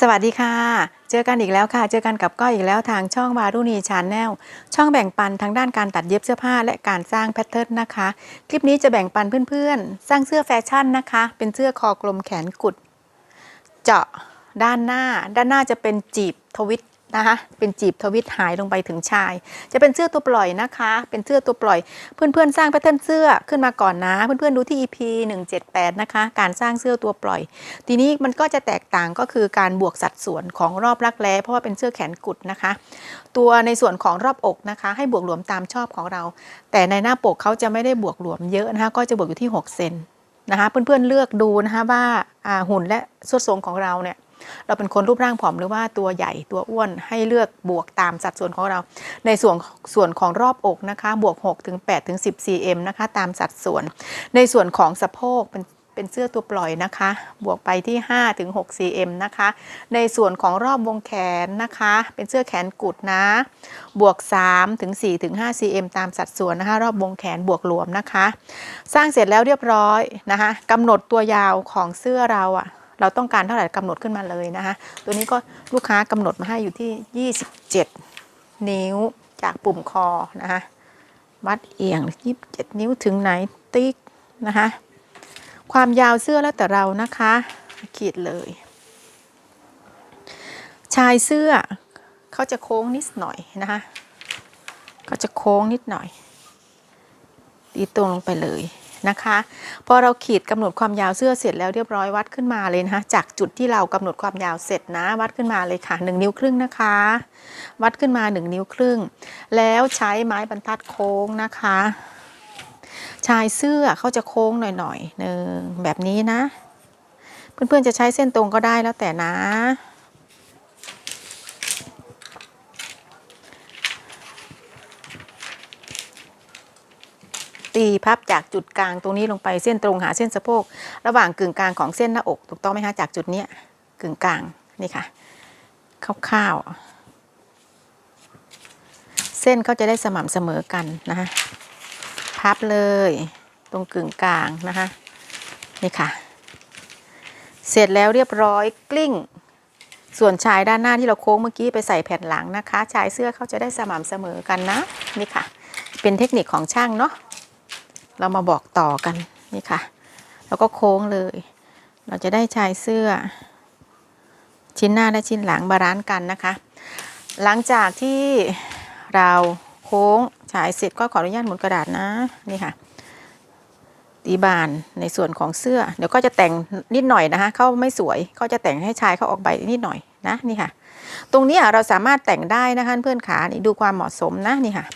สวัสดีค่ะ เจอกันอีกแล้วค่ะ เจอกันกับก้อยอีกแล้วทางช่องวารุณีชาแนล ช่องแบ่งปันทางด้านการตัดเย็บเสื้อผ้าและการสร้างแพทเทิร์นนะคะ คลิปนี้จะแบ่งปันเพื่อนๆ สร้างเสื้อแฟชั่นนะคะ เป็นเสื้อคอกลมแขนกุด เจาะด้านหน้า ด้านหน้าจะเป็นจีบทวิต นะคะ เป็นจีบทวิตหายลงไปถึงชาย จะเป็นเสื้อตัวปล่อยนะคะ เป็นเสื้อตัวปล่อย เพื่อนๆ สร้างแพทเทิร์นเสื้อขึ้นมาก่อนนะ เพื่อนๆ ดูที่ EP 178 นะคะ การสร้างเสื้อตัวปล่อย ทีนี้มันก็จะแตกต่างก็คือการบวกสัดส่วนของรอบรักแร้เพราะว่าเป็นเสื้อแขนกุดนะคะ ตัวในส่วนของรอบอกนะคะ ให้บวกหลวมตามชอบของเรา แต่ในหน้าปกเขาจะไม่ได้บวกหลวมเยอะนะคะ ก็จะบวกอยู่ที่ 6 เซนนะคะ เพื่อนๆ เลือกดูนะคะว่าหุ่นและส่วนทรงของเราเนี่ย เราเป็นคนรูปร่างผอมหรือว่าตัวใหญ่ตัวอ้วนให้เลือกบวกตามสัดส่วนของเรา ในส่วนส่วนของรอบอกนะคะบวก6ถึง8ถึง10 cm นะคะตามสัดส่วน ในส่วนของสะโพกเป็นเป็นเสื้อตัวปล่อยนะคะ บวกไปที่5ถึง6 cm นะคะ ในส่วนของรอบวงแขนนะคะ เป็นเสื้อแขนกุดนะ บวก3ถึง4ถึง5 cm ตามสัดส่วนนะคะ รอบวงแขนบวกรวมนะคะ สร้างเสร็จแล้วเรียบร้อยนะคะกำหนดตัวยาวของเสื้อเราอะ เราต้องการเท่าไหร่กำหนดขึ้นมาเลยนะคะ ตัวนี้ก็ลูกค้ากำหนดมาให้อยู่ที่ 27 นิ้วจากปุ่มคอนะคะวัดเอียง 27 นิ้วถึงไหนติ๊กนะคะความยาวเสื้อแล้วแต่เรานะคะ ขีดเลย ชายเสื้อเขาจะโค้งนิดหน่อยนะคะเขาจะโค้งนิดหน่อยตีตรงลงไปเลย นะคะพอเราขีดกำหนดความยาวเสื้อเสร็จแล้วเรียบร้อยวัดขึ้นมาเลยนะคะจากจุดที่เรากำหนดความยาวเสร็จนะ วัดขึ้นมาเลยค่ะ 1 นิ้วครึ่งนะคะ วัดขึ้นมา 1 นิ้วครึ่ง แล้วใช้ไม้บรรทัดโค้งนะคะ ชายเสื้อเขาจะโค้งหน่อยๆหนึ่งแบบนี้นะ เพื่อนๆจะใช้เส้นตรงก็ได้แล้วแต่นะ ตีพับจากจุดกลางตรงนี้ลงไปเส้นตรงหาเส้นสะโพก ระหว่างกึ่งกลางของเส้นหน้าอกถูกต้องไหมคะจากจุดเนี้ยกึ่งกลางนี่ค่ะคร่าวๆเส้นเขาจะได้สม่ำเสมอกันนะคะพับเลยตรงกึ่งกลางนะคะนี่ค่ะ เสร็จแล้วเรียบร้อยกลิ้ง ส่วนชายด้านหน้าที่เราโค้งเมื่อกี้ไปใส่แผ่นหลังนะคะ ชายเสื้อเขาจะได้สม่ำเสมอกันนะนี่ค่ะ เป็นเทคนิคของช่างเนาะ เรามาบอกต่อกันนี่ค่ะ แล้วก็โค้งเลย เราจะได้ชายเสื้อ ชิ้นหน้าและชิ้นหลังบาลานซ์กันนะคะ หลังจากที่เราโค้งฉายเสร็จก็ขออนุญาตหมุนกระดาษนะนี่ค่ะตีบานในส่วนของเสื้อ เดี๋ยวก็จะแต่งนิดหน่อยนะคะเขาไม่สวยเขาจะแต่งให้ชายเขาออกใบนิดหน่อยนะนี่ค่ะ ตรงนี้เราสามารถแต่งได้นะคะเพื่อนขานี่ดูความเหมาะสมนะนี่ค่ะ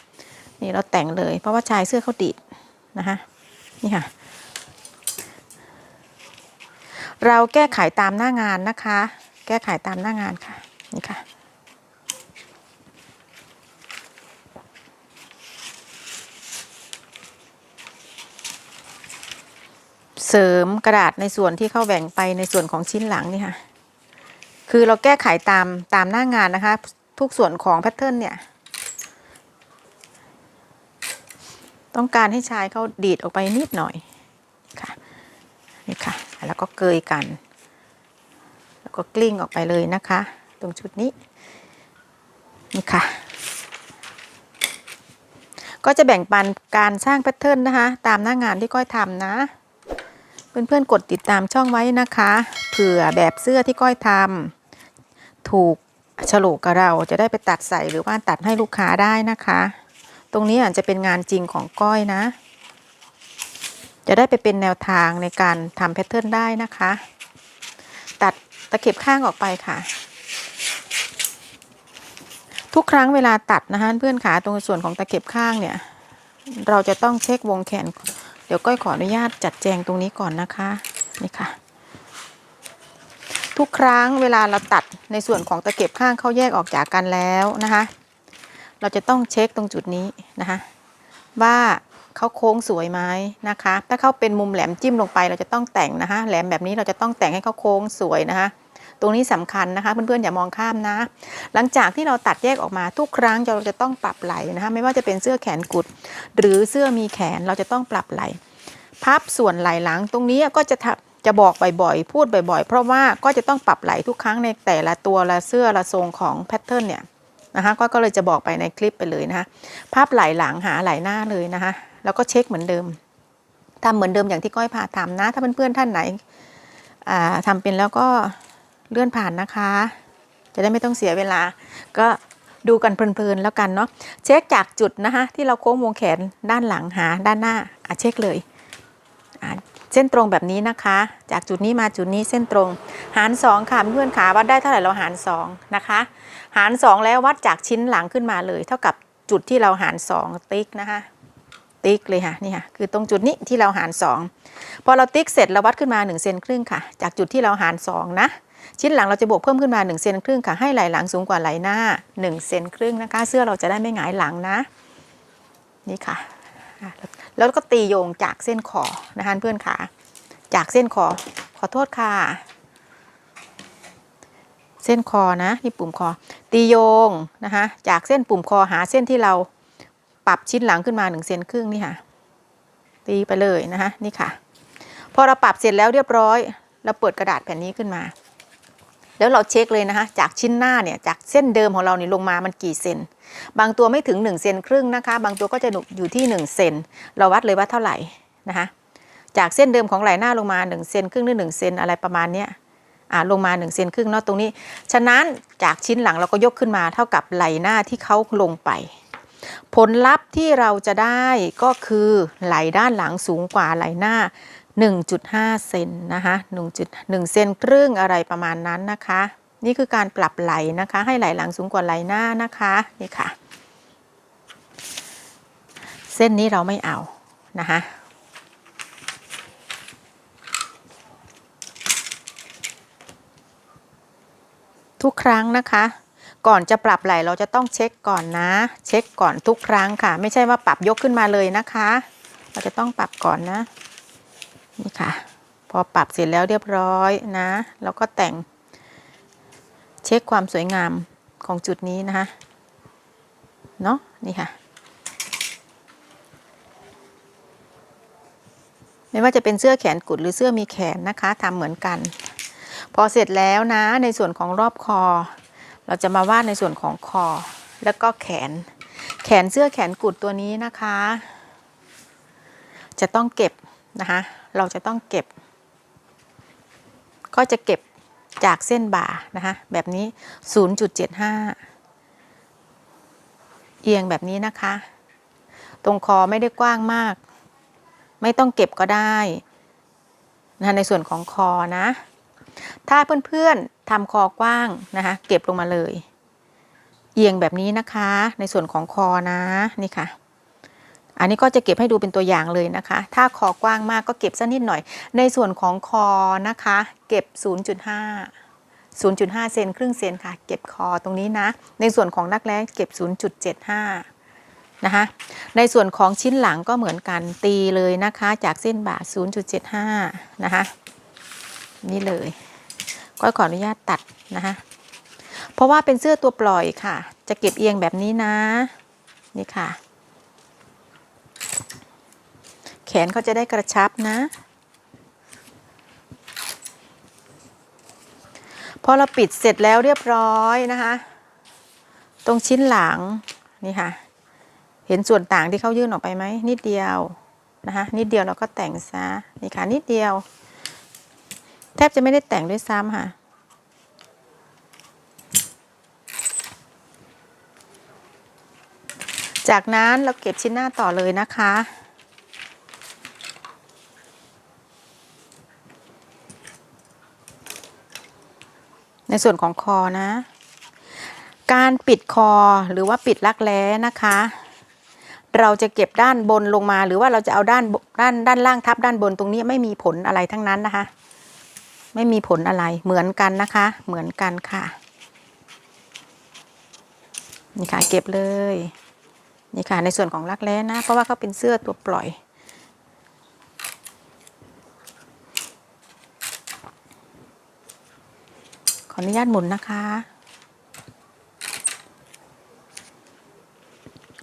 นี่เราแต่งเลยเพราะว่าชายเสื้อเขาดีด นะคะนี่ค่ะ เราแก้ไขตามหน้างานนะคะ แก้ไขตามหน้างานค่ะ นี่ค่ะเสริมกระดาษในส่วนที่เข้าแบ่งไปในส่วนของชิ้นหลังนี่ค่ะ คือเราแก้ไขตามตามหน้างานนะคะ ทุกส่วนของแพทเทิร์นเนี่ย ต้องการให้ชายเขาดีดออกไปนิดหน่อยค่ะนี่ค่ะ แล้วก็เกยกัน แล้วก็กลิ้งออกไปเลยนะคะ ตรงชุดนี้นี่ค่ะ ก็จะแบ่งปันการสร้างแพทเทิร์นนะคะ ตามหน้างานที่ก้อยทำนะเพื่อนๆกดติดตามช่องไว้นะคะ เผื่อแบบเสื้อที่ก้อยทำถูกฉลกกับเราจะได้ไปตัดใส่หรือว่าตัดให้ลูกค้าได้นะคะ ตรงนี้อาจจะเป็นงานจริงของก้อยนะ จะได้ไปเป็นแนวทางในการทำแพทเทิร์นได้นะคะ ตัดตะเข็บข้างออกไปค่ะ ทุกครั้งเวลาตัดนะคะเพื่อนขาตรงส่วนของตะเข็บข้างเนี่ย เราจะต้องเช็ควงแขน เดี๋ยวก้อยขออนุญาตจัดแจงตรงนี้ก่อนนะคะนี่ค่ะทุกครั้งเวลาเราตัดในส่วนของตะเข็บข้างเขาแยกออกจากกันแล้วนะคะ เราจะต้องเช็คตรงจุดนี้นะคะ ว่าเขาโค้งสวยไหมนะคะ ถ้าเขาเป็นมุมแหลมจิ้มลงไป เราจะต้องแต่งนะคะ แหลมแบบนี้เราจะต้องแต่งให้เขาโค้งสวยนะคะ ตรงนี้สำคัญนะคะเพื่อนๆอย่ามองข้ามนะ หลังจากที่เราตัดแยกออกมาทุกครั้งเราจะต้องปรับไหล่นะคะ ไม่ว่าจะเป็นเสื้อแขนกุด หรือเสื้อมีแขนเราจะต้องปรับไหล่พับส่วนไหล่หลังตรงนี้ก็จะจะบอกบ่อยๆ พูดบ่อยๆ เพราะว่าก็จะต้องปรับไหลทุกครั้งในแต่ละตัวละเสื้อละทรงของแพทเทิร์นเนี่ย นะคะก็ก็เลยจะบอกไปในคลิปไปเลยนะคะภาพไหลหลังหาไหลหน้าเลยนะคะแล้วก็เช็คเหมือนเดิมทำเหมือนเดิมอย่างที่ก้อยพาทำนะ ถ้าเพื่อนๆท่านไหนอ่าทำเป็นแล้วก็เลื่อนผ่านนะคะ จะได้ไม่ต้องเสียเวลา ก็ดูกันเพลินๆแล้วกันเนาะเช็คจากจุดนะคะที่เราโค้งวงแขนด้านหลังหาด้านหน้าอะเช็คเลยอะ เส้นตรงแบบนี้นะคะ จากจุดนี้มาจุดนี้เส้นตรง หาร 2 ค่ะเพื่อนขาวัดได้เท่าไหร่เราหาร 2 นะคะ หาร 2 แล้ววัดจากชิ้นหลังขึ้นมาเลย เท่ากับจุดที่เราหาร 2 ติ๊กนะคะ ติ๊กเลยค่ะนี่ค่ะคือตรงจุดนี้ที่เราหาร 2 พอเราติ๊กเสร็จเราวัดขึ้นมา1เซนครึ่งค่ะ จากจุดที่เราหาร 2 นะชิ้นหลังเราจะบวกเพิ่มขึ้นมา1เซนครึ่งค่ะให้ไหล่หลังสูงกว่าไหล่หน้า1เซนครึ่งนะคะ เสื้อเราจะได้ไม่หงายหลังนะ นี่ค่ะ อะแล้วก็ตีโยงจากเส้นคอนะคะเพื่อนขาจากเส้นคอขอโทษค่ะเส้นคอนะที่ปุ่มคอ ตีโยงนะคะจากเส้นปุ่มคอหาเส้นที่เราปรับชิ้นหลังขึ้นมา1เซนครึ่งนี่ค่ะ ตีไปเลยนะคะนี่ค่ะ พอเราปรับเสร็จแล้วเรียบร้อย เราเปิดกระดาษแผ่นนี้ขึ้นมา แล้วเราเช็คเลยนะคะ จากชิ้นหน้าเนี่ยจากเส้นเดิมของเราเนี่ยลงมามันกี่เซน บางตัวไม่ถึง1เซนครึ่งนะคะ บางตัวก็จะอยู่ที่1เซน เราวัดเลยว่าเท่าไหร่นะคะ จากเส้นเดิมของไหล่หน้าลงมา1เซนครึ่งหรือ1เซนอะไรประมาณเนี้ยอ่าลงมา1เซนครึ่งเนาะตรงนี้ ฉะนั้นจากชิ้นหลังเราก็ยกขึ้นมาเท่ากับไหล่หน้าที่เขาลงไป ผลลัพธ์ที่เราจะได้ก็คือไหล่ด้านหลังสูงกว่าไหล่หน้า 1.5 เซนนะคะ1.1 เซนครึ่งอะไรประมาณนั้นนะคะ นี่คือการปรับไหลนะคะ ให้ไหลหลังสูงกว่าไหลหน้านะคะนี่ค่ะ เส้นนี้เราไม่เอานะคะทุกครั้งนะคะ ก่อนจะปรับไหลเราจะต้องเช็คก่อนนะ เช็คก่อนทุกครั้งค่ะ ไม่ใช่ว่าปรับยกขึ้นมาเลยนะคะ เราจะต้องปรับก่อนนะ นี่ค่ะ พอปรับเสร็จแล้วเรียบร้อยนะเราก็แต่งเช็คความสวยงามของจุดนี้นะคะ เนาะนี่ค่ะ ไม่ว่าจะเป็นเสื้อแขนกุดหรือเสื้อมีแขนนะคะทำเหมือนกัน พอเสร็จแล้วนะ ในส่วนของรอบคอ เราจะมาวาดในส่วนของคอ แล้วก็แขน แขนเสื้อแขนกุดตัวนี้นะคะ จะต้องเก็บ นะคะเราจะต้องเก็บ ก็จะเก็บจากเส้นบ่านะคะแบบนี้ 0.75 เอียงแบบนี้นะคะ ตรงคอไม่ได้กว้างมาก ไม่ต้องเก็บก็ได้นะในส่วนของคอนะ ถ้าเพื่อนๆทำคอกว้างนะคะเก็บลงมาเลย เอียงแบบนี้นะคะ ในส่วนของคอนะนี่ค่ะ อันนี้ก็จะเก็บให้ดูเป็นตัวอย่างเลยนะคะ ถ้าคอกว้างมากก็เก็บสักนิดหน่อย ในส่วนของคอนะคะ เก็บ 0.5 0.5 เซนครึ่งเซนค่ะ เก็บคอตรงนี้นะ ในส่วนของนักแร้เก็บ 0.75 นะคะ ในส่วนของชิ้นหลังก็เหมือนกันตีเลยนะคะ จากเส้นบ่า 0.75 นะคะ นี่เลย ก็ขออนุญาตตัดนะคะ เพราะว่าเป็นเสื้อตัวปล่อยค่ะ จะเก็บเอียงแบบนี้นะ นี่ค่ะ แขนเขาจะได้กระชับนะ พอเราปิดเสร็จแล้วเรียบร้อยนะคะ ตรงชิ้นหลังนี่ค่ะ เห็นส่วนต่างที่เขายื่นออกไปไหมนิดเดียวนะคะนิดเดียวเราก็แต่งซะนี่ค่ะนิดเดียว แทบจะไม่ได้แต่งด้วยซ้ำค่ะจากนั้นเราเก็บชิ้นหน้าต่อเลยนะคะ ในส่วนของคอนะ การปิดคอหรือว่าปิดรักแร้นะคะ เราจะเก็บด้านบนลงมา หรือว่าเราจะเอาด้านด้านด้านล่างทับด้านบนตรงนี้ไม่มีผลอะไรทั้งนั้นนะคะ ไม่มีผลอะไรเหมือนกันนะคะ เหมือนกันค่ะนี่ค่ะเก็บเลยนี่ค่ะในส่วนของรักแร้นะ เพราะว่าเขาเป็นเสื้อตัวปล่อย ออนุญาตหมุนนะคะ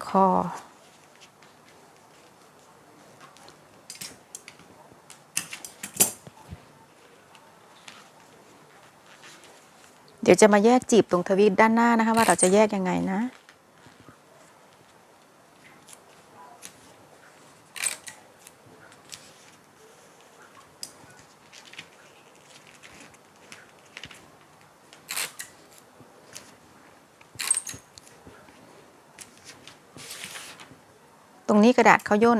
คอ เดี๋ยวจะมาแยกจีบตรงทวีตด้านหน้านะคะ ว่าเราจะแยกยังไงนะ รงนี้กระดาษเขาย่น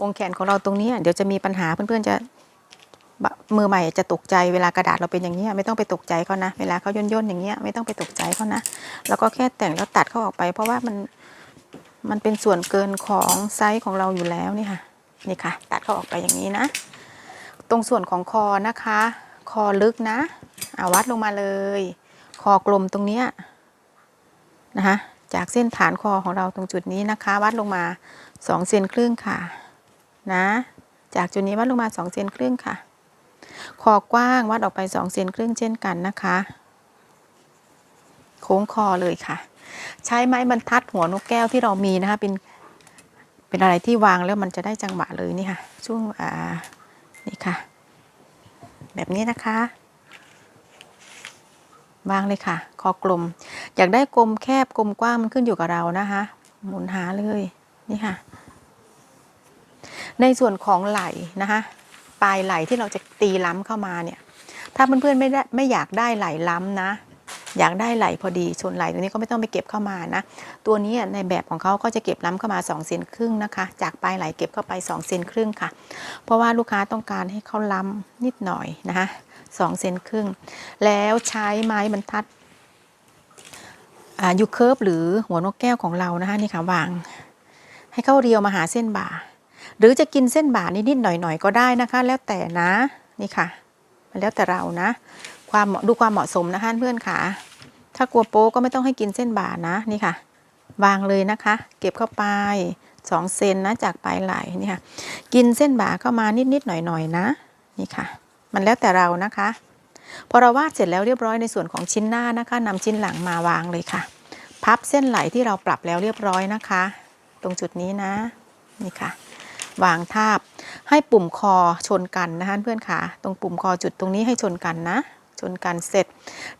วงแขนของเราตรงนี้เดี๋ยวจะมีปัญหาเพื่อนๆจะมือใหม่จะตกใจเวลากระดาษเราเป็นอย่างนี้ไม่ต้องไปตกใจเขานะเวลาเขาย่นย่นๆอย่างเงี้ยไม่ต้องไปตกใจเขานะแล้วก็แค่แต่งแล้วตัดเขาออกไป เพราะว่ามันมันเป็นส่วนเกินของไซส์ของเราอยู่แล้วนี่ค่ะนี่ค่ะ ตัดเขาออกไปอย่างนี้นะ ตรงส่วนของคอนะคะ คอลึกนะอาวัดลงมาเลย คอกลมตรงเนี้ยนะคะ จากเส้นฐานคอของเราตรงจุดนี้นะคะ วัดลงมา2เซนครึ่งค่ะนะ จากจุดนี้วัดลงมา2เซนครึ่งค่ะ คอกว้างวัดออกไป2เซนครึ่งเช่นกันนะคะ โค้งคอเลยค่ะ ใช้ไม้บรรทัดหัวนกแก้วที่เรามีนะคะเป็นเป็นอะไรที่วางแล้วมันจะได้จังหวะเลยนี่ค่ะ ช่วงอ่านี่ค่ะ แบบนี้นะคะ วางเลยค่ะ คอกลม อยากได้กลมแคบกลมกว้างมันขึ้นอยู่กับเรานะคะ หมุนหาเลยนี่ค่ะ ในส่วนของไหล่นะคะปลายไหล่ที่เราจะตีล้ำเข้ามาเนี่ย ถ้าเพื่อนๆไม่ได้ไม่อยากได้ไหล่ล้ำนะ อยากได้ไหล่พอดีส่วนไหล่ตัวนี้ก็ไม่ต้องไปเก็บเข้ามานะ ตัวนี้ในแบบของเขาก็จะเก็บล้ำเข้ามา2เซนครึ่งนะคะ จากปลายไหล่เก็บเข้าไป2เซนครึ่งค่ะ เพราะว่าลูกค้าต้องการให้เขาล้ำนิดหน่อยนะคะ 2เซนครึ่ง แล้วใช้ไม้บรรทัดยูเคิร์ฟหรือหัวนกแก้วของเรานะคะนี่ค่ะวาง ให้เข้าเรียวมาหาเส้นบ่า หรือจะกินเส้นบ่านิดๆหน่อยๆก็ได้นะคะ แล้วแต่นะนี่ค่ะ มันแล้วแต่เรานะ ความดูความเหมาะสมนะคะเพื่อนค่ะถ้ากลัวโป๊ก็ไม่ต้องให้กินเส้นบ่านะนี่ค่ะ วางเลยนะคะ เก็บเข้าไป2เซนนะจากปลายไหล่นี่ค่ะ กินเส้นบ่าเข้ามานิดๆหน่อยๆนะนี่ค่ะ มันแล้วแต่เรานะคะ พอเราวาดเสร็จแล้วเรียบร้อยในส่วนของชิ้นหน้านะคะนำชิ้นหลังมาวางเลยค่ะ พับเส้นไหลที่เราปรับแล้วเรียบร้อยนะคะ ตรงจุดนี้นะนี่ค่ะ วางทาบให้ปุ่มคอชนกันนะคะเพื่อนค่ะตรงปุ่มคอจุดตรงนี้ให้ชนกันนะชนกันเสร็จ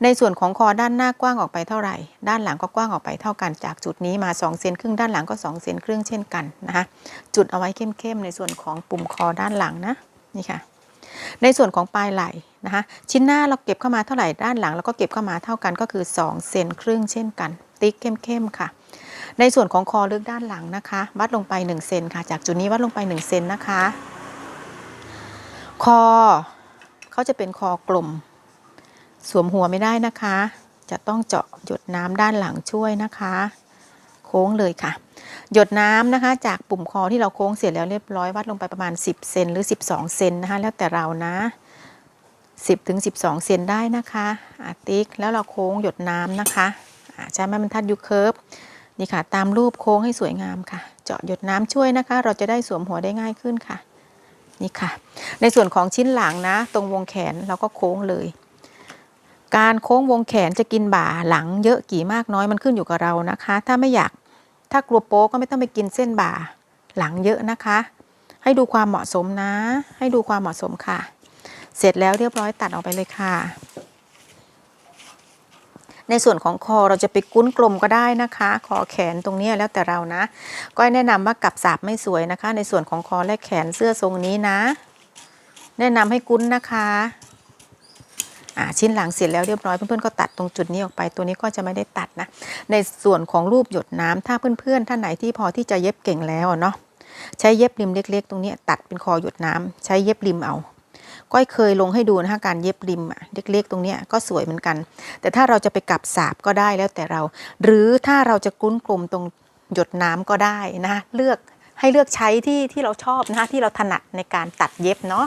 ในส่วนของคอด้านหน้ากว้างออกไปเท่าไหร่ ด้านหลังก็กว้างออกไปเท่ากันจากจุดนี้มา2เซนครึ่งด้านหลังก็2เซนครึ่งเช่นกันนะคะจุดเอาไว้เข้มๆในส่วนของปุ่มคอด้านหลังนะนี่ค่ะ ในส่วนของปลายไหล่นะคะชิ้นหน้าเราเก็บเข้ามาเท่าไหร่ด้านหลังเราก็เก็บเข้ามาเท่ากันก็คือ 2 เซนครึ่งเช่นกัน ติ๊กเข้มๆค่ะ ในส่วนของคอลึกด้านหลังนะคะ วัดลงไป 1 เซนค่ะ จากจุดนี้วัดลงไป 1 เซนนะคะ คอเขาจะเป็นคอกลม สวมหัวไม่ได้นะคะ จะต้องเจาะหยดน้ำด้านหลังช่วยนะคะ โค้งเลยค่ะ หยดน้ำนะคะ จากปุ่มคอที่เราโค้งเสร็จแล้วเรียบร้อยวัดลงไปประมาณ 10 เซนหรือ 12 เซนนะคะ แล้วแต่เรานะ 10ถึง12 เซนได้นะคะอาติ๊กแล้วเราโค้งหยดน้ำนะคะใช้ไม้บรรทัดยูเคิร์ฟนี่ค่ะ ตามรูปโค้งให้สวยงามค่ะ เจาะหยดน้ำช่วยนะคะ เราจะได้สวมหัวได้ง่ายขึ้นค่ะนี่ค่ะ ในส่วนของชิ้นหลังนะ ตรงวงแขนเราก็โค้งเลย การโค้งวงแขนจะกินบ่าหลังเยอะกี่มากน้อยมันขึ้นอยู่กับเรานะคะ ถ้าไม่อยากถ้ากลัวโป๊ก็ไม่ต้องไปกินเส้นบ่าหลังเยอะนะคะ ให้ดูความเหมาะสมนะ ให้ดูความเหมาะสมค่ะ เสร็จแล้วเรียบร้อยตัดออกไปเลยค่ะ ในส่วนของคอเราจะไปกุ้นกลมก็ได้นะคะ คอแขนตรงนี้แล้วแต่เรานะ ก็แนะนำว่ากับสาบไม่สวยนะคะ ในส่วนของคอและแขนเสื้อทรงนี้นะ แนะนำให้กุ้นนะคะ ชิ้นหลังเสร็จแล้วเรียบร้อยเพื่อนๆก็ตัดตรงจุดนี้ออกไป ตัวนี้ก็จะไม่ได้ตัดนะ ในส่วนของรูปหยดน้ำถ้าเพื่อนๆท่านไหนที่พอที่จะเย็บเก่งแล้วเนาะใช้เย็บริมเล็ก ๆ ตรงนี้ตัดเป็นคอหยดน้ำใช้เย็บริมเอาก้อยเคยลงให้ดูนะคะการเย็บริมเล็กๆ ตรงนี้ก็สวยเหมือนกัน แต่ถ้าเราจะไปกลับสาบก็ได้แล้วแต่เรา หรือถ้าเราจะกุ้นกลมตรงหยดน้ำก็ได้นะเลือกให้เลือกใช้ที่ที่เราชอบนะคะที่เราถนัดในการตัดเย็บเนาะ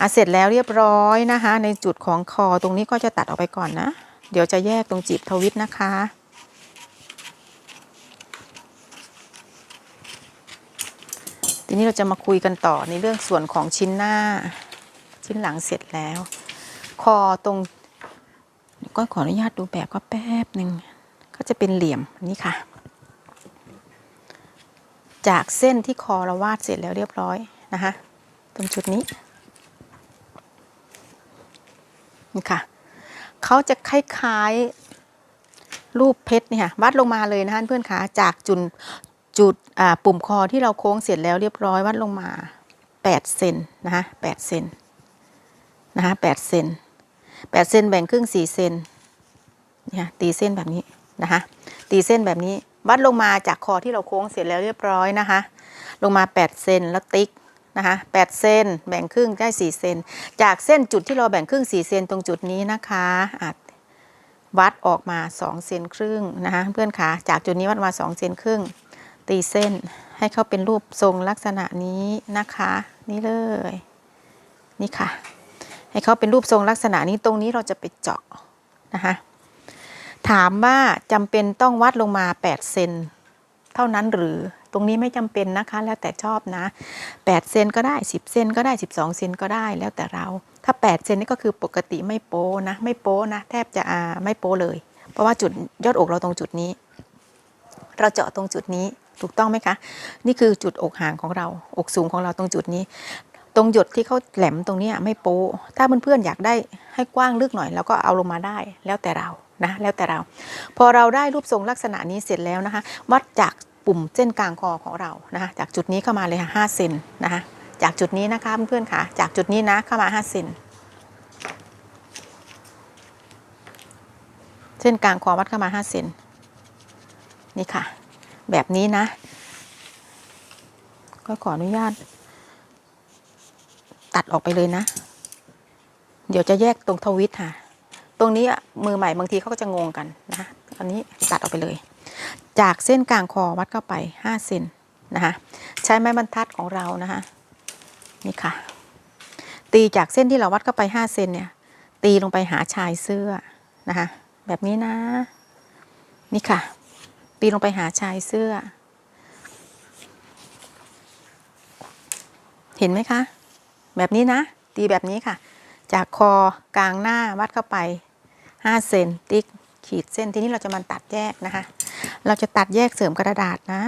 อะเสร็จแล้วเรียบร้อยนะคะ ในจุดของคอตรงนี้ก็จะตัดออกไปก่อนนะ เดี๋ยวจะแยกตรงจีบทวิตนะคะ ทีนี้เราจะมาคุยกันต่อในเรื่องส่วนของชิ้นหน้า ชิ้นหลังเสร็จแล้ว คอตรงก็ขออนุญาตดูแบบก็แป๊บหนึ่งก็จะเป็นเหลี่ยมนี่ค่ะ จากเส้นที่คอเราวาดเสร็จแล้วเรียบร้อยนะคะ ตรงจุดนี้ นี่ค่ะเขาจะคล้ายๆรูปเพชรเนี่ยวัดลงมาเลยนะคะเพื่อนคะจากจุดจุดปุ่มคอที่เราโค้งเสร็จแล้วเรียบร้อยวัดลงมา8เซนนะคะ8เซนนะคะ8เซน8เซนแบ่งครึ่ง4เซนเนี่ยตีเส้นแบบนี้นะคะตีเส้นแบบนี้วัดลงมาจากคอที่เราโค้งเสร็จแล้วเรียบร้อยนะคะ ลงมา8เซนแล้วติ๊ก นะคะ8เซนแบ่งครึ่งได้4เซนจากเส้นจุดที่เราแบ่งครึ่ง4เซนตรงจุดนี้นะคะวัดออกมา2เซนครึ่งนะคะเพื่อนขาจากจุดนี้วัดมา2เซนครึ่ง ตีเส้นให้เขาเป็นรูปทรงลักษณะนี้นะคะ นี่เลย นี่ค่ะ ให้เขาเป็นรูปทรงลักษณะนี้ตรงนี้เราจะไปเจาะนะคะถามว่าจำเป็นต้องวัดลงมา8เซน เท่านั้นหรือตรงนี้ไม่จำเป็นนะคะ แล้วแต่ชอบนะ 8 เซนก็ได้ 10 เซนก็ได้ 12 เซนก็ได้แล้วแต่เรา ถ้า 8 เซนนี่ก็คือปกติไม่โป้นะ ไม่โป้นะ แทบจะอ่าไม่โป้เลย เพราะว่าจุดยอดอกเราตรงจุดนี้ เราเจาะตรงจุดนี้ถูกต้องไหมคะ นี่คือจุดอกห่างของเรา อกสูงของเราตรงจุดนี้ ตรงหยดที่เขาแหลมตรงนี้ไม่โป๊ถ้าเพื่อนๆอยากได้ให้กว้างลึกหน่อยเราก็เอาลงมาได้ แล้วแต่เรา นะแล้วแต่เรา พอเราได้รูปทรงลักษณะนี้เสร็จแล้วนะคะวัดจากปุ่มเส้นกลางคอของเรานะคะจากจุดนี้เข้ามาเลยค่ะห้าเซนนะคะจากจุดนี้นะคะเพื่อนๆค่ะ จากจุดนี้นะเข้ามาห้าเซนเส้นกลางคอวัดเข้ามาห้าเซนนี่ค่ะ แบบนี้นะ ก็ขออนุญาต ตัดออกไปเลยนะ เดี๋ยวจะแยกตรงทวิตค่ะ ตรงนี้มือใหม่บางทีเขาก็จะงงกันนะคะอันนี้ตัดออกไปเลย จากเส้นกลางคอวัดเข้าไป5เซนนะคะใช้ไม้บรรทัดของเรานะคะนี่ค่ะ ตีจากเส้นที่เราวัดเข้าไป5เซนเนี่ย ตีลงไปหาชายเสื้อนะคะแบบนี้นะ นี่ค่ะ ตีลงไปหาชายเสื้อ เห็นไหมคะ แบบนี้นะ ตีแบบนี้ค่ะ จากคอกลางหน้าวัดเข้าไป 5 เซนติ๊กขีดเส้นทีนี้เราจะมาตัดแยกนะคะ เราจะตัดแยกเสริมกระดาษนะ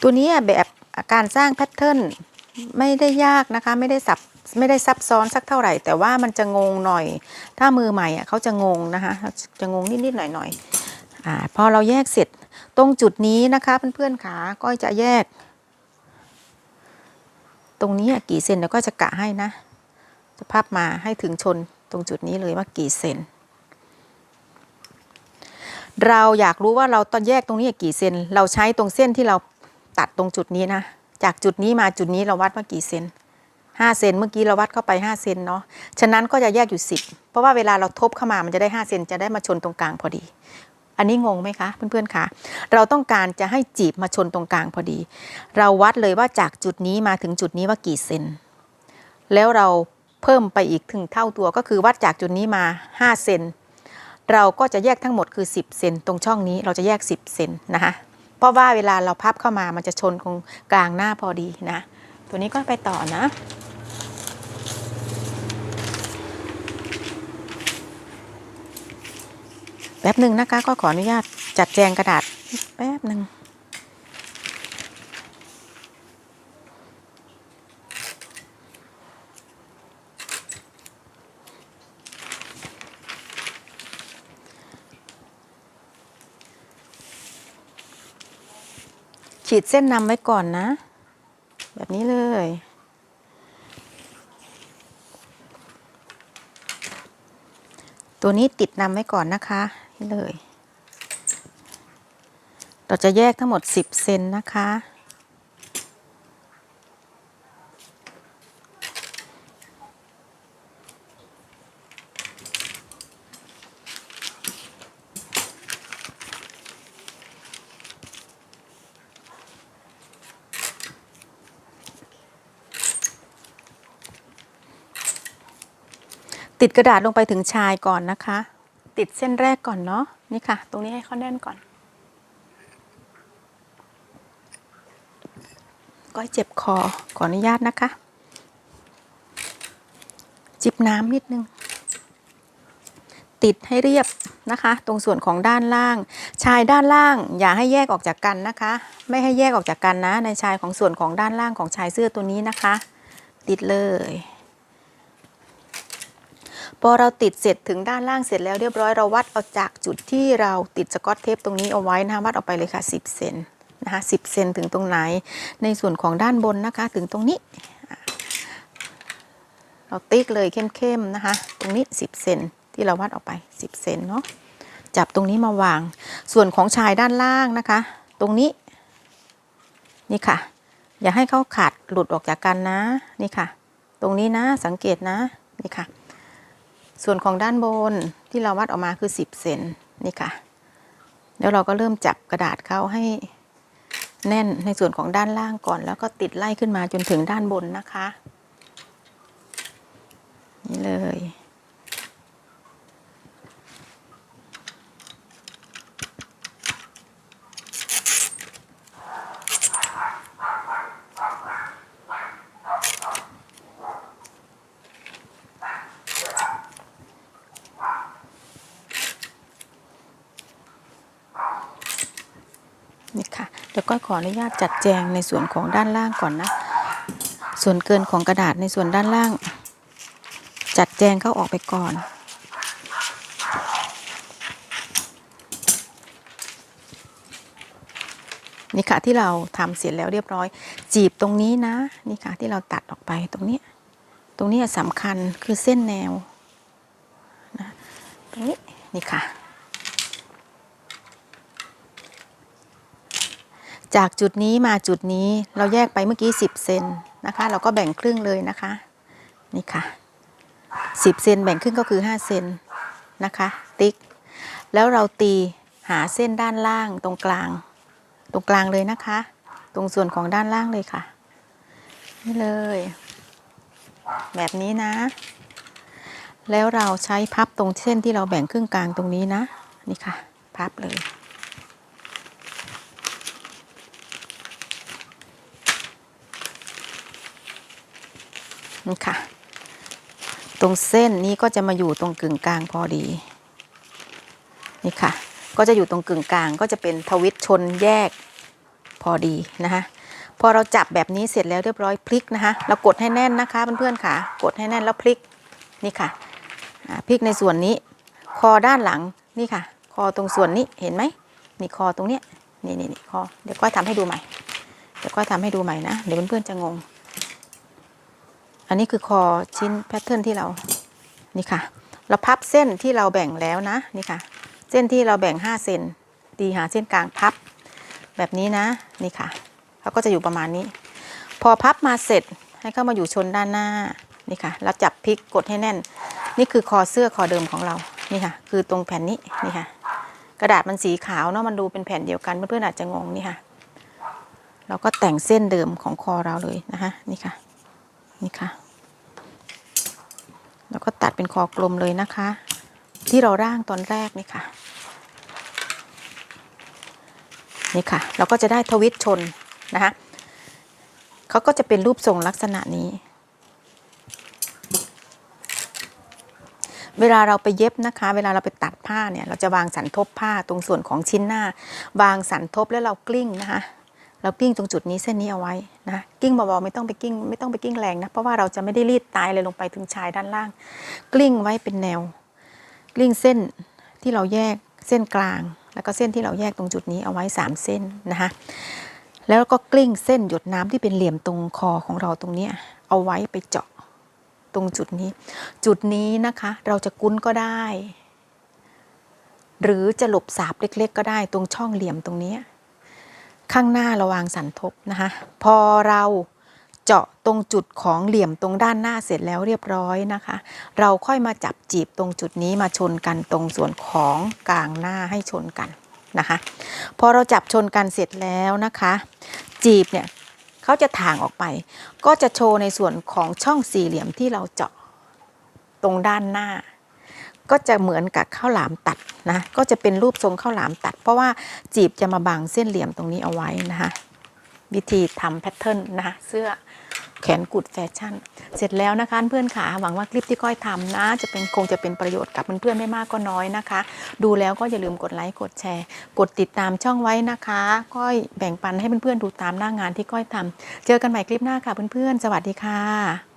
ตัวนี้แบบการสร้างแพทเทิร์นไม่ได้ยากนะคะไม่ได้ซับไม่ได้ซับซ้อนสักเท่าไหร่ แต่ว่ามันจะงงหน่อย ถ้ามือใหม่อะเขาจะงงนะคะจะงงนิดๆหน่อยๆอ่าพอเราแยกเสร็จตรงจุดนี้นะคะเพื่อนๆขาก็จะแยก ตรงนี้กี่เซนเดี๋ยวก็จะกะให้นะ จะพับมาให้ถึงชนตรงจุดนี้เลยว่ากี่เซน เราอยากรู้ว่าเราตอนแยกตรงนี้กี่เซน เราใช้ตรงเส้นที่เราตัดตรงจุดนี้นะ จากจุดนี้มาจุดนี้เราวัดว่ากี่เซนห้าเซนเมื่อกี้เราวัดเข้าไปห้าเซนเนาะ ฉะนั้นก็จะแยกอยู่สิบเพราะว่าเวลาเราทบเข้ามามันจะได้ห้าเซนจะได้มาชนตรงกลางพอดี อันนี้งงไหมคะเพื่อนๆคะเราต้องการจะให้จีบมาชนตรงกลางพอดี เราวัดเลยว่าจากจุดนี้มาถึงจุดนี้ว่ากี่เซนแล้วเราเพิ่มไปอีกถึงเท่าตัวก็คือวัดจากจุดนี้มา 5 เซนเราก็จะแยกทั้งหมดคือ 10 เซนตรงช่องนี้เราจะแยก 10 เซนนะคะเพราะว่าเวลาเราพับเข้ามามันจะชนตรงกลางหน้าพอดีนะ ตัวนี้ก็ไปต่อนะ แป๊บหนึ่งนะคะ ก็ขออนุญาตจัดแจงกระดาษแป๊บหนึ่งขีดเส้นนำไว้ก่อนนะ แบบนี้เลย ตัวนี้ติดนำไว้ก่อนนะคะ นี่เลย เราจะแยกทั้งหมด 10 เซนนะคะ ติดกระดาษลงไปถึงชายก่อนนะคะ ติดเส้นแรกก่อนเนาะนี่ค่ะ ตรงนี้ให้เขาแน่นก่อน ก็เจ็บคอขออนุญาตนะคะ จิบน้ำนิดนึง ติดให้เรียบนะคะ ตรงส่วนของด้านล่าง ชายด้านล่าง อย่าให้แยกออกจากกันนะคะ ไม่ให้แยกออกจากกันนะ ในชายของส่วนของด้านล่างของชายเสื้อตัวนี้นะคะ ติดเลย พอเราติดเสร็จถึงด้านล่างเสร็จแล้วเรียบร้อยเราวัดเอาจากจุดที่เราติดสกอตเทปตรงนี้เอาไว้นะคะวัดออกไปเลยค่ะ 10 เซนนะคะ10 เซนถึงตรงไหน ในส่วนของด้านบนนะคะถึงตรงนี้ เราติ๊กเลยเข้มๆนะคะ ตรงนี้ 10 เซนที่เราวัดออกไป 10 เซนเนาะจับตรงนี้มาวาง ส่วนของชายด้านล่างนะคะ ตรงนี้นี่ค่ะ อย่าให้เขาขาดหลุดออกจากกันนะ นี่ค่ะ ตรงนี้นะสังเกตนะ นี่ค่ะ ส่วนของด้านบนที่เราวัดออกมาคือ 10 เซนนี่ค่ะ แล้วเราก็เริ่มจับกระดาษเขาให้แน่นในส่วนของด้านล่างก่อน แล้วก็ติดไล่ขึ้นมาจนถึงด้านบนนะคะ นี่เลย นี่ค่ะเดี๋ยวก็ขออนุญาตจัดแจงในส่วนของด้านล่างก่อนนะ ส่วนเกินของกระดาษในส่วนด้านล่าง จัดแจงเข้าออกไปก่อนนี่ค่ะที่เราทำเสร็จแล้วเรียบร้อย จีบตรงนี้นะนี่ค่ะที่เราตัดออกไปตรงนี้ ตรงนี้สำคัญคือเส้นแนวนะตรงนี้นี่ค่ะ จากจุดนี้มาจุดนี้เราแยกไปเมื่อกี้ 10 เซนนะคะ เราก็แบ่งครึ่งเลยนะคะ นี่ค่ะ 10 เซนแบ่งครึ่งก็คือ 5 เซนนะคะ ติ๊ก แล้วเราตีหาเส้นด้านล่างตรงกลาง ตรงกลางเลยนะคะ ตรงส่วนของด้านล่างเลยค่ะ นี่เลย แบบนี้นะ แล้วเราใช้พับตรงเส้นที่เราแบ่งครึ่งกลางตรงนี้นะ นี่ค่ะ พับเลย นี่ค่ะ ตรงเส้นนี้ก็จะมาอยู่ตรงกึ่งกลางพอดี นี่ค่ะ ก็จะอยู่ตรงกึ่งกลางก็จะเป็นทวิตชนแยกพอดีนะคะพอเราจับแบบนี้เสร็จแล้วเรียบร้อยพลิกนะคะเรากดให้แน่นนะคะเพื่อนๆค่ะ กดให้แน่นแล้วพลิกนี่ค่ะพลิกในส่วนนี้ คอด้านหลังนี่ค่ะ คอตรงส่วนนี้เห็นไหมนี่คอตรงเนี้ยนี่นี่นี่คอเดี๋ยวก้อยทำให้ดูใหม่เดี๋ยวก้อยทำให้ดูใหม่นะเดี๋ยวเพื่อนๆจะงง อันนี้คือคอชิ้นแพทเทิร์นที่เรานี่ค่ะ เราพับเส้นที่เราแบ่งแล้วนะนี่ค่ะ เส้นที่เราแบ่ง5เซนตีหาเส้นกลางพับ แบบนี้นะนี่ค่ะแล้วก็จะอยู่ประมาณนี้ พอพับมาเสร็จให้เข้ามาอยู่ชนด้านหน้านี่ค่ะแล้วจับพลิกกดให้แน่น นี่คือคอเสื้อคอเดิมของเรานี่ค่ะ คือตรงแผ่นนี้นี่ค่ะ กระดาษมันสีขาวเนาะมันดูเป็นแผ่นเดียวกันเพื่อนๆอาจจะงงนี่ค่ะ เราก็แต่งเส้นเดิมของคอเราเลยนะคะนี่ค่ะนี่ค่ะ แล้วก็ตัดเป็นคอกลมเลยนะคะ ที่เราร่างตอนแรกนี่ค่ะนี่ค่ะ เราก็จะได้ทวิตชนนะคะเขาก็จะเป็นรูปทรงลักษณะนี้ เวลาเราไปเย็บนะคะ เวลาเราไปตัดผ้าเนี่ย เราจะวางสันทบผ้าตรงส่วนของชิ้นหน้า วางสันทบแล้วเรากลิ้งนะคะ เรากิ้งตรงจุดนี้เส้นนี้เอาไว้นะกิ้งเบาๆไม่ต้องไปกิ้งไม่ต้องไปกิ้งแรงนะเพราะว่าเราจะไม่ได้รีดตายเลยลงไปถึงชายด้านล่าง กลิ้งไว้เป็นแนว กลิ้งเส้นที่เราแยกเส้นกลาง แล้วก็เส้นที่เราแยกตรงจุดนี้เอาไว้ 3 เส้นนะคะแล้วก็กลิ้งเส้นหยดน้ำที่เป็นเหลี่ยมตรงคอของเราตรงเนี้เอาไว้ไปเจาะตรงจุดนี้ จุดนี้นะคะ เราจะกุ้นก็ได้ หรือจะหลบสาบเล็ก ๆ ก็ได้ตรงช่องเหลี่ยมตรงนี้ ข้างหน้าระวางสันทบนะคะ พอเราเจาะตรงจุดของเหลี่ยมตรงด้านหน้าเสร็จแล้วเรียบร้อยนะคะ เราค่อยมาจับจีบตรงจุดนี้มาชนกันตรงส่วนของกลางหน้าให้ชนกันนะคะ พอเราจับชนกันเสร็จแล้วนะคะ จีบเนี่ยเขาจะถ่างออกไป ก็จะโชว์ในส่วนของช่องสี่เหลี่ยมที่เราเจาะตรงด้านหน้า ก็จะเหมือนกับข้าวหลามตัด นะก็จะเป็นรูปทรงข้าวหลามตัด เพราะว่าจีบจะมาบังเส้นเหลี่ยมตรงนี้เอาไว้นะคะวิธีทำแพทเทิร์นนะคะเสื้อแขนกุดแฟชั่น เสร็จแล้วนะคะเพื่อนขาหวังว่าคลิปที่ก้อยทำนะ จะเป็นคงจะเป็นประโยชน์กับเพื่อนๆไม่มากก็น้อยนะคะ ดูแล้วก็อย่าลืมกดไลค์กดแชร์ กดติดตามช่องไว้นะคะก้อยแบ่งปันให้เพื่อนๆดูตามหน้างานที่ก้อยทำเจอกันใหม่คลิปหน้าค่ะเพื่อนๆ สวัสดีค่ะ